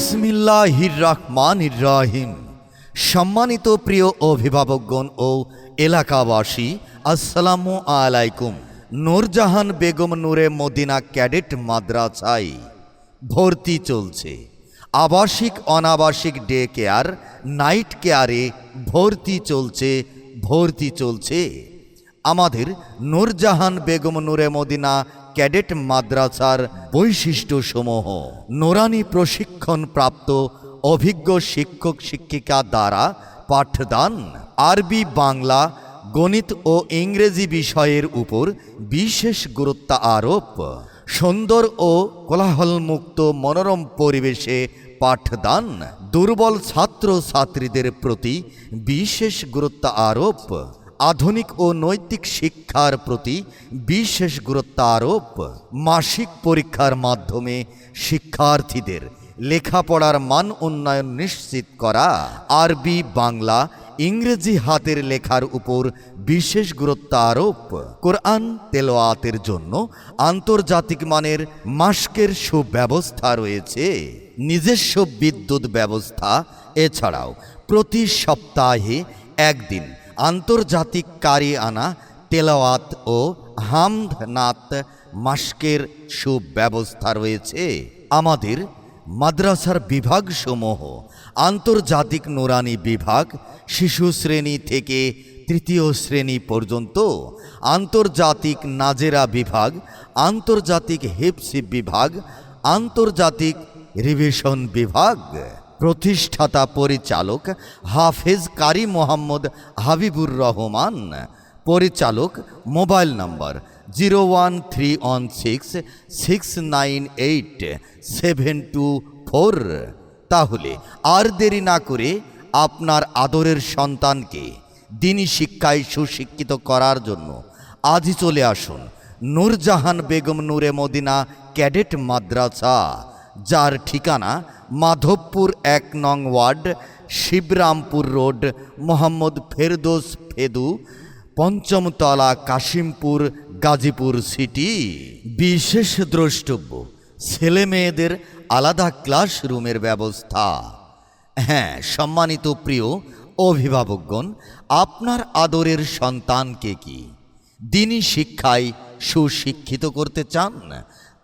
বিসমিল্লাহির সম্মানিত প্রিয় অভিভাবকগণ ও এলাকাবাসী, আসসালামু আলাইকুম। নূরজাহান বেগম নূরে মদিনা ক্যাডেট মাদ্রাসায় ভর্তি চলছে। আবাসিক অনাবাসিক ডে কেয়ার, নাইট কেয়ারে ভর্তি চলছে ভর্তি চলছে। আমাদের নূরজাহান বেগম নূরে মদিনা ক্যাডেট মাদ্রাসার বৈশিষ্ট্যসমূহ। নোরানি প্রশিক্ষণ প্রাপ্ত অভিজ্ঞ শিক্ষক শিক্ষিকা দ্বারা পাঠদান, আরবি, বাংলা, গণিত ও ইংরেজি বিষয়ের উপর বিশেষ গুরুত্ব আরোপ। সুন্দর ও কোলাহলমুক্ত মনোরম পরিবেশে পাঠদান, দুর্বল ছাত্র ছাত্রীদের প্রতি বিশেষ গুরুত্ব আরোপ। আধুনিক ও নৈতিক শিক্ষার প্রতি বিশেষ গুরুত্ব আরোপ মাসিক পরীক্ষার মাধ্যমে শিক্ষার্থীদের লেখাপড়ার মান উন্নয়ন নিশ্চিত করা, আরবি, বাংলা, ইংরেজি হাতের লেখার উপর বিশেষ গুরুত্ব আরোপ, কোরআন তেলোয়াতের জন্য আন্তর্জাতিক মানের মাস্কের সুব্যবস্থা রয়েছে, নিজস্ব বিদ্যুৎ ব্যবস্থা, এছাড়াও প্রতি সপ্তাহে একদিন আন্তর্জাতিক কারি আনা তেলাওয়াত ও হামদ নাত মাস্কের সুব্যবস্থা রয়েছে। আমাদের মাদ্রাসার বিভাগসমূহ আন্তর্জাতিক নুরানি বিভাগ শিশু শ্রেণি থেকে তৃতীয় শ্রেণি পর্যন্ত, আন্তর্জাতিক নাজেরা বিভাগ, আন্তর্জাতিক হিপসি বিভাগ, আন্তর্জাতিক রিভিশন বিভাগ। প্রতিষ্ঠাতা পরিচালক হাফেজ কারি মোহাম্মদ হাবিবুর রহমান, পরিচালক mobile number zero one three one six six nine eight seven two four. তাহলে আর দেরি না করে আপনার আদরের সন্তানকে দিনী শিক্ষায় সুশিক্ষিত করার জন্য আজই চলে আসুন নূরজাহান বেগম নূরে মদিনা ক্যাডেট মাদ্রাসা। যার ঠিকানা মাধবপুর এক নং ওয়ার্ড, শিবরামপুর রোড, মোহাম্মদ ফেরদোস ফেদু, পঞ্চমতলা কাশিমপুর, গাজীপুর সিটি। বিশেষ দ্রষ্টব্য, ছেলে মেয়েদের আলাদা ক্লাসরুমের ব্যবস্থা। হ্যাঁ সম্মানিত প্রিয় অভিভাবকগণ, আপনার আদরের সন্তানকে কি দিনই শিক্ষায় সুশিক্ষিত করতে চান?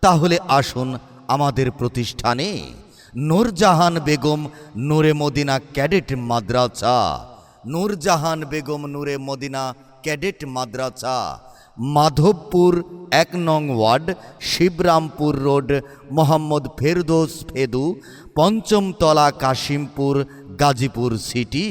তাহলে আসুন আমাদের প্রতিষ্ঠানে নূরজাহান বেগম নূরে মদিনা ক্যাডেট মাদ্রাসা। নূরজাহান বেগম নূরে মদিনা ক্যাডেট মাদ্রাসা। মাধবপুর এক নং ওয়ার্ড, শিবরামপুর রোড, মোহাম্মদ ফেরদোস ফেদু, পঞ্চমতলা কাশিমপুর, গাজীপুর সিটি।